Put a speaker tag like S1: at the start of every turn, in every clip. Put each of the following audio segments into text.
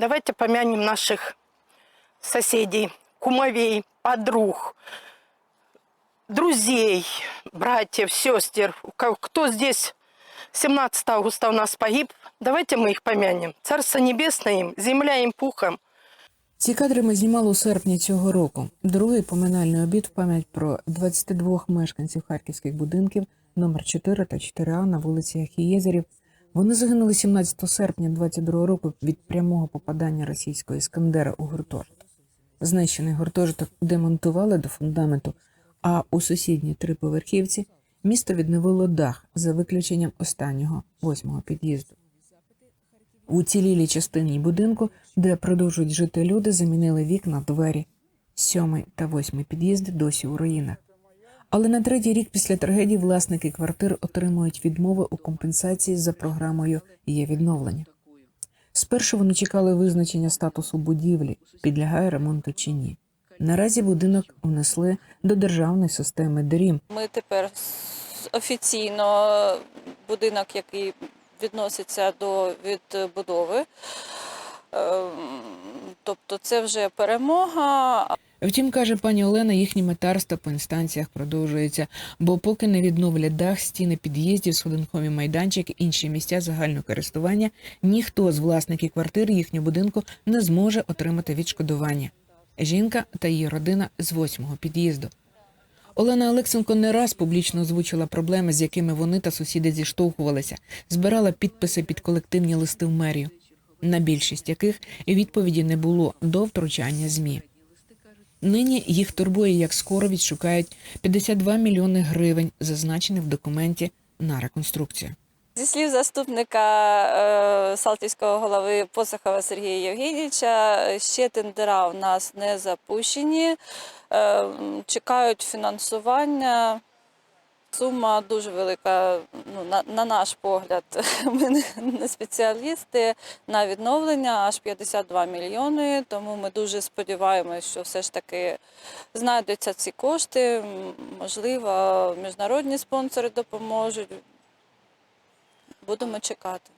S1: Давайте помянем наших соседей, кумовей, подруг, друзей, братьев, сестер. Кто здесь 17 августа у нас погиб, давайте мы их помянем. Царство небесное им, земля им пухом.
S2: Ці кадри ми знімали у серпні цього року. Другий поминальний обід в пам'ять про 22 мешканців харківських будинків номер 4 та 4А на вулиці Ахієзерів. Вони загинули 17 серпня 22 року від прямого попадання російського іскандера у гуртожиток. Знищений гуртожиток демонтували до фундаменту, а у сусідній триповерхівці місто відновило дах за виключенням останнього восьмого під'їзду. У цілілій частині будинку, де продовжують жити люди, замінили вікна, двері. Сьомий та восьмий під'їзди досі у руїнах. Але на третій рік після трагедії власники квартир отримують відмови у компенсації за програмою є відновлення. Спершу вони чекали визначення статусу будівлі, підлягає ремонту чи ні. Наразі будинок внесли до державної системи ДРІМ,
S3: Ми тепер офіційно будинок, який відноситься до відбудови. Ем, Тобто це вже перемога.
S2: Втім, каже пані Олена, їхнє метарство по інстанціях продовжується, бо поки не відновлять дах, стіни під'їздів, сходинкові майданчики, інші місця загального користування, ніхто з власників квартир їхнього будинку не зможе отримати відшкодування. Жінка та її родина з восьмого під'їзду. Олена Олексенко не раз публічно озвучила проблеми, з якими вони та сусіди зіштовхувалися, збирала підписи під колективні листи в мерію, на більшість яких відповіді не було до втручання змі. Нині їх турбує, як скоро відшукають 52 мільйони гривень, зазначених в документі на реконструкцію.
S3: Зі слів заступника е, Салтівського голови Посохова Сергія Євгенійовича, ще тендера у нас не запущені, е, чекають фінансування. Сума дуже велика, ну, на, на наш погляд, ми не, спеціалісти на відновлення, аж 52 мільйони. Тому ми дуже сподіваємося, що все ж таки знайдуться ці кошти. Можливо, міжнародні спонсори допоможуть. Будемо чекати.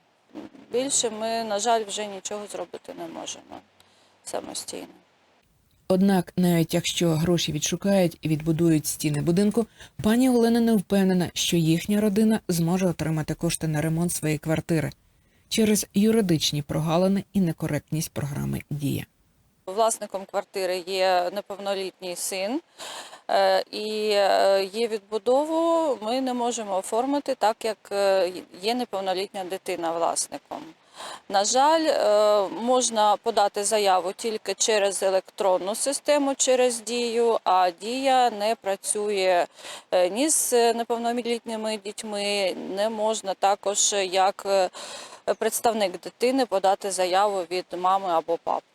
S3: Більше ми, на жаль, вже нічого зробити не можемо самостійно.
S2: Однак, навіть якщо гроші відшукають і відбудують стіни будинку, пані Олена не впевнена, що їхня родина зможе отримати кошти на ремонт своєї квартири через юридичні прогалини і некоректність програми Дія.
S3: Власником квартири є неповнолітній син, е, і е, є відбудову. Ми не можемо оформити так, як е, є неповнолітня дитина власником. На жаль, е, можна подати заяву тільки через електронну систему, через дію, а дія не працює е, ні з неповнолітніми дітьми, не можна також як е, представник дитини подати заяву від мами або папи.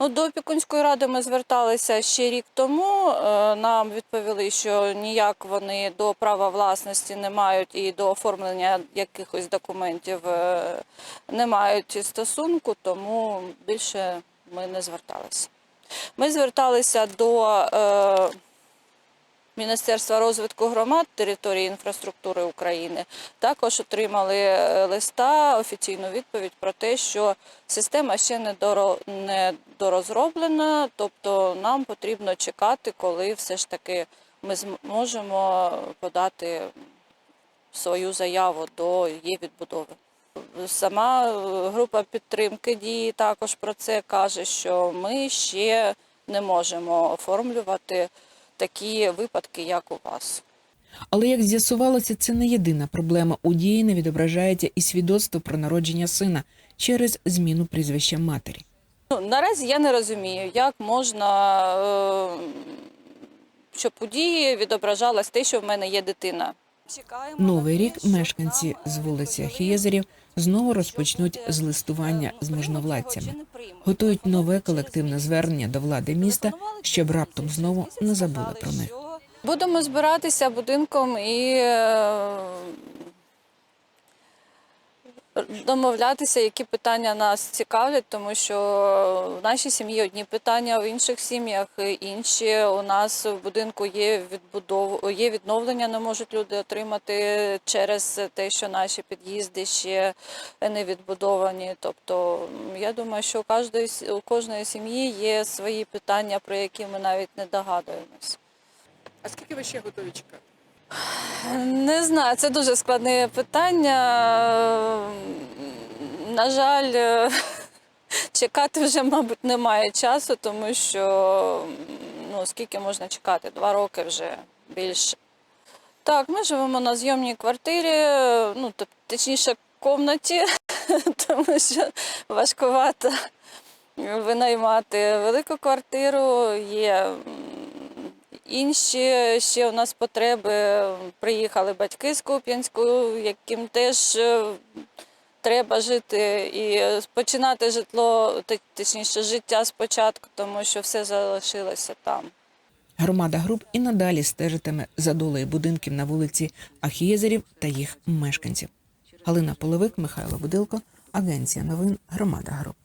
S3: Ну, до опікунської ради ми зверталися ще рік тому. Е, Нам відповіли, що ніяк вони до права власності не мають і до оформлення якихось документів е, не мають стосунку, тому більше ми не зверталися. Ми зверталися до е, Міністерства розвитку громад території інфраструктури України. Також отримали е, листа, офіційну відповідь про те, що система ще не доро- не дорозроблена, тобто нам потрібно чекати, коли все ж таки ми зможемо подати свою заяву до її відбудови. Сама е, група підтримки дії також про це каже, що ми ще не можемо оформлювати такі випадки, як у вас.
S2: Але як з'ясувалося, це не єдина проблема. У дії не відображається і свідоцтво про народження сина через зміну прізвища матері.
S3: Ну, наразі я не розумію, як можна, е, щоб у дії відображалось те, що в мене є дитина.
S2: Новий рік мешканці з вулиці Ахієзерів знову розпочнуть з листування з можновладцями. Готують нове колективне звернення до влади міста, щоб раптом знову не забули про них.
S3: Будемо збиратися будинком і е, домовлятися, які питання нас цікавлять, тому що в нашій сім'ї одні питання, в інших сім'ях інші. У нас в будинку є відбудов... є відновлення, не можуть люди отримати через те, що наші під'їзди ще не відбудовані. Тобто, я думаю, що у кожної, у кожної сім'ї є свої питання, про які ми навіть не догадуємось.
S4: А скільки ви ще готові чекати?
S3: Не знаю, це дуже складне питання. На жаль, е, чекати вже, мабуть, немає часу, тому що ну, скільки можна чекати? Два роки вже більше. Так, ми живемо на зйомній квартирі, ну, точніше, комнаті, тому що важкувато винаймати велику квартиру. Є інші ще у нас потреби. Приїхали батьки з Куп'янську, яким теж е, треба жити і починати житло, точніше, життя спочатку, тому що все залишилося там.
S2: Громада груп і надалі стежитиме за долею будинків на вулиці Ахієзерів та їх мешканців. Галина Половик, Михайло Будилко, Агенція новин Громада Груп.